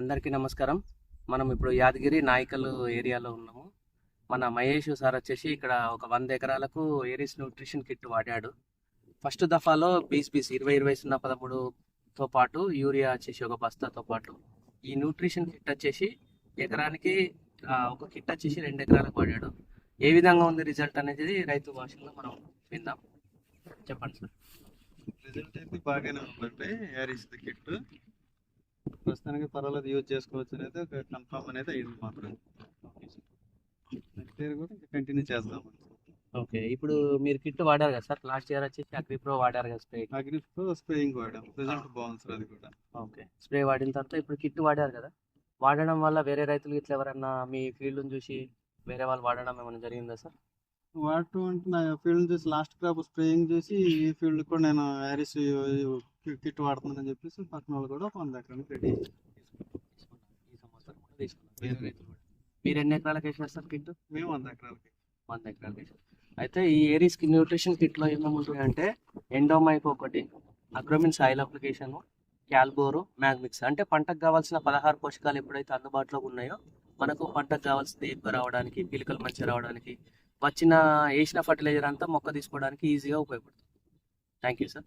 అందరికీ నమస్కారం. మనం ఇప్పుడు యాదగిరి నాయకల్ ఏరియాలో ఉన్నాము. మన మహేష్ సార్ వచ్చేసి ఇక్కడ ఒక వంద ఎకరాలకు ఏరిస్ న్యూట్రిషన్ కిట్ వాడాడు. ఫస్ట్ దఫాలో బీస్ బీస్ ఇరవై ఇరవై సున్నా పదమూడుతో పాటు యూరియా వచ్చేసి ఒక బస్తాతో పాటు. ఈ న్యూట్రిషన్ కిట్ వచ్చేసి ఎకరానికి ఒక కిట్ వచ్చేసి రెండు ఎకరాలకు వాడాడు. ఏ విధంగా ఉంది రిజల్ట్ అనేది రైతు భాషలో మనం విందాం. చెప్పండి సార్. రిజల్ట్ అయితే బాగానే ఉందండి యారిస్ కిట్ ప్రస్తుతానికి పర్వాలేదు యూజ్ చేసుకోవచ్చు అనేది ఒక కన్ఫర్మ్ అనేది అయింది మాత్రం నెక్స్ట్ ఇయర్ కూడా కంటిన్యూ చేద్దాం. ఓకే ఇప్పుడు మీరు కిట్ వాడారు కదా సార్ లాస్ట్ ఇయర్ వచ్చేసి అగ్రి ప్రో వాడారు కదా స్ప్రే అగ్రితో స్ప్రేయింగ్ వాడాం. రిజల్ట్ బాగుంది సార్ అది కూడా. ఓకే స్ప్రే వాడిన తర్వాత ఇప్పుడు కిట్ వాడారు కదా? వాడడం వల్ల వేరే రైతులు ఇట్లా ఎవరన్నా మీ ఫీల్డ్ని చూసి వేరే వాళ్ళు వాడడం ఏమైనా జరిగిందా సార్ వాడటం అంటే నా ఫీల్డ్ చూసి లాస్ట్ క్రాప్ స్ప్రేయింగ్ చూసి ఈ ఫీల్డ్ కూడా నేను యారిస్ కిట్ వాడుతున్నానని చెప్పేసి పక్కన వాళ్ళు కూడా వంద ఎకరానికి రెడీ మీరు ఎన్ని ఎకరాలకు వేసారు సార్ కిట్? మేము వంద ఎకరాలకి. వంద ఎకరాలకు అయితే ఈ ఏరీస్ న్యూట్రిషన్ కిట్లో ఏమేమి అంటే ఎండోమైక్ ఒకటి Agromin soil application Calbor Magmix అంటే పంటకు కావాల్సిన పదహారు పోషకాలు ఎప్పుడైతే అందుబాటులో ఉన్నాయో మనకు పంటకు కావాల్సింది ఎక్కువ రావడానికి పిలికలు మంచిగా రావడానికి వచ్చిన వేసిన ఫర్టిలైజర్ అంతా మొక్క తీసుకోవడానికి ఈజీగా ఉపయోగపడుతుంది. Thank you sir